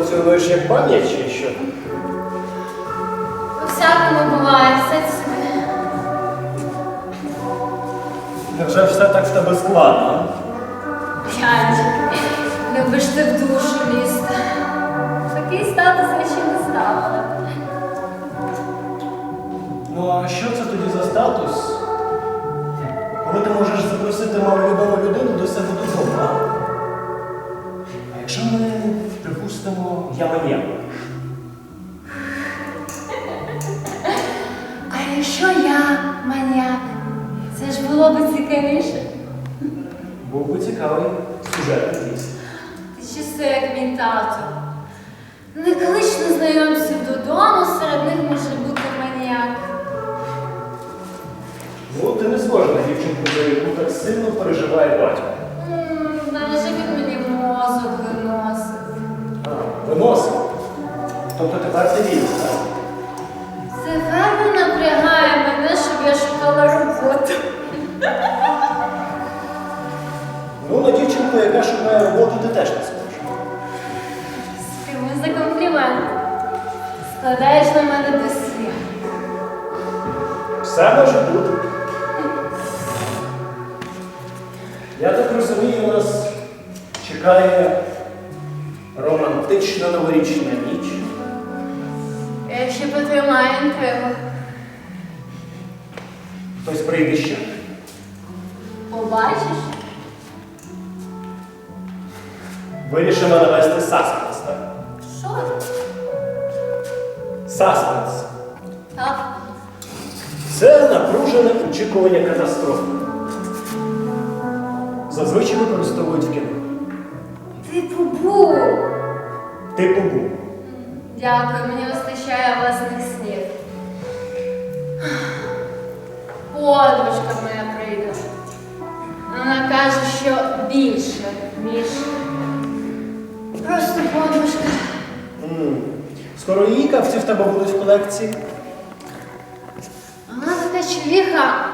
думаєш, як пам'ять чи що? У всякому буває, все собі. Невже все так в тебе складно? П'ять. Любиш ти в душу міста. Такий статус я ще не ставила. Ну а що це тоді за статус? Коли ти можеш запросити маловідому людину до себе додому? А якщо ми, припустимо, я маньяк? А якщо я маньяк, це ж було б цікавіше. Був би цікавий сюжет якийсь. Ти ще все як мій тато. Не клич незнайомців додому, серед них може бути маньяк. Ну, ти не схожа на дівчинку, за яку так сильно переживає батько. М, А, виносить. Тобто тепер ти вільна, так? Це гарно напрягає мене, щоб я шукала роботу. Ну, на дівчинку, яка шукає роботу, ти теж не схожа. Співми за комплімент. Складаєш на мене слів. Все може бути. Я так розумію, нас чекає романтична новорічна ніч. Я ще потримаю інтригу. Хтось прийде ще. Побачиш? Вирішимо навести саспенс, так? Що? Саспенс. Так. Це напружене очікування катастрофи. Зазвичай використовують в кіно. Типу був. Типу був. Дякую, мені вистачає власних слів. Подружка моя прийде. Вона каже, що більше, ніж просто подружка. М. Скоро її капці в тебе будуть в колекції. Вона така човіха,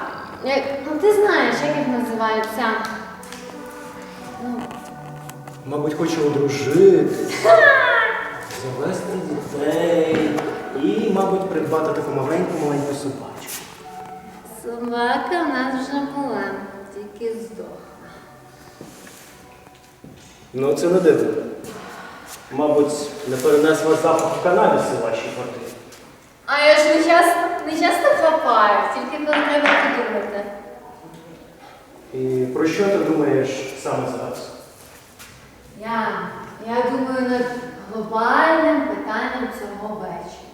як, ну ти знаєш, як їх називаються. Ну, Мабуть, хоче одружити, завести дітей і, мабуть, придбати таку маленьку маленьку собачку. собака в нас вже була, тільки здохла. Ну, це не дивно. Мабуть, не перенесла запах канабісу в вашій квартирі. А я ж не часто, не часто хапаю, тільки коли треба подумати. І про що ти думаєш саме зараз? Я, я думаю над глобальним питанням цього вечора.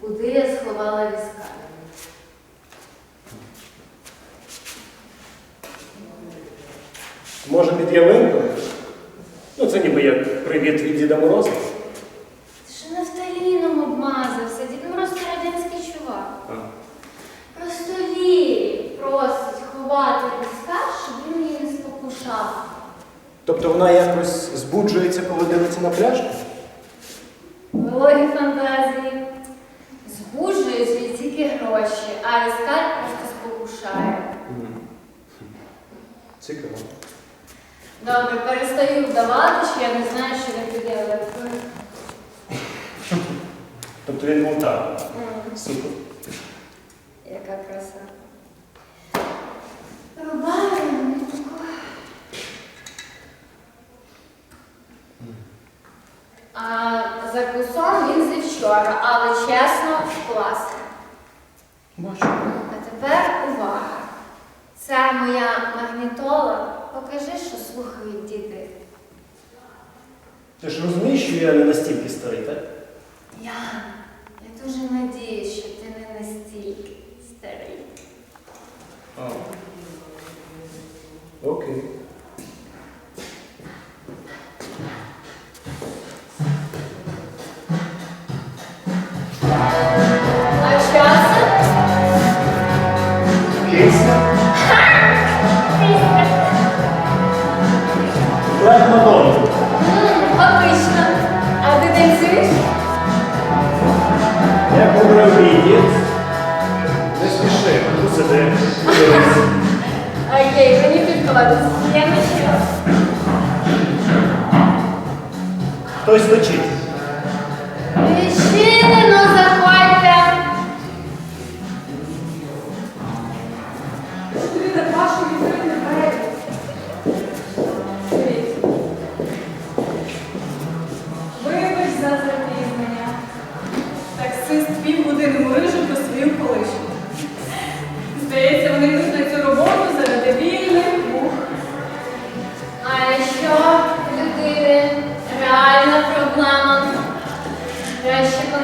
Куди я сховала візка? Може, під ялинкою? Ну, це ніби як привіт від Діда Мороза. Ти ж нафталіном обмазався, Дід Мороз це радянський чувак. А. Просто Лілі просить ховати візка, щоб він її не спокушав. Тобто вона якось збуджується, коли дивиться на пляж? Вологі фантазії. Тільки гроші, а віскар просто спокушає. Цікаво. Добре, перестаю вдавати, що я не знаю, що не піде електрою. Тобто він був так. Супер. Яка краса. Рубаю, А за кусом він зі вчора, але чесно, класно. А тепер увага. Це моя магнітола. Покажи, що слухають діти. Ти ж розумієш, що я не настільки старий, так? Я Робіть. Не спіши, ну, сиди. Окей, мені підкладуть. Я не Хтось лечить.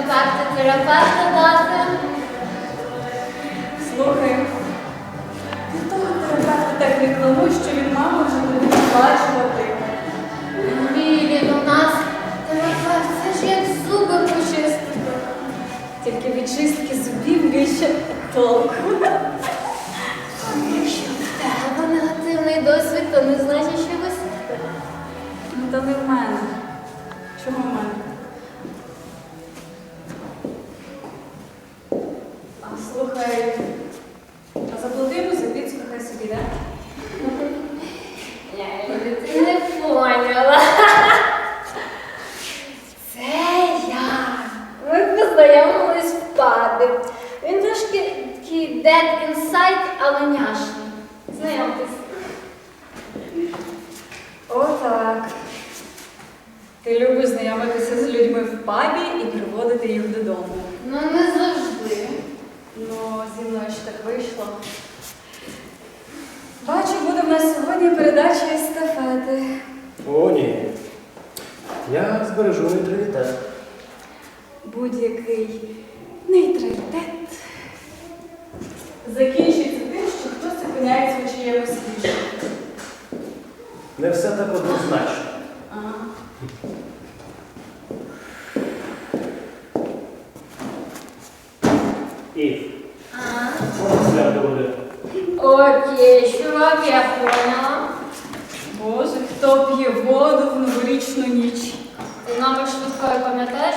Контакти терапевта дати. Слухай, ти того терапевта так рекламуй, що він маму вже буде відплачувати. Білі, у нас терапевт, це ж як зуби почистити. Тільки від чистки зубів більше толку. Якщо в тебе негативний досвід, то не значить, що ви Ну, то не в мене. Чого в мене? Слухай, а заплати йому за піцу, хай собі, да? Я ти не поняла. Це я. Ми познайомились в пабі. Він трошки такий dead inside, але няшний. Знайомтесь. Отак. Ти любиш знайомитися з людьми в пабі і приводити їх додому. Ну не завжди. Ну, зі мною ж так вийшло. Бачу, буде в нас сьогодні передача естафети. О, ні. Я збережу нейтралітет. Будь-який нейтралітет закінчується тим, що хтось опиняється у чиємусь ліжку. Не все так однозначно. Ага. І А? можна свято буде. Окей, чувак, я поняла. Боже, хто п'є воду в новорічну ніч? Номер швидкої пам'ятаєш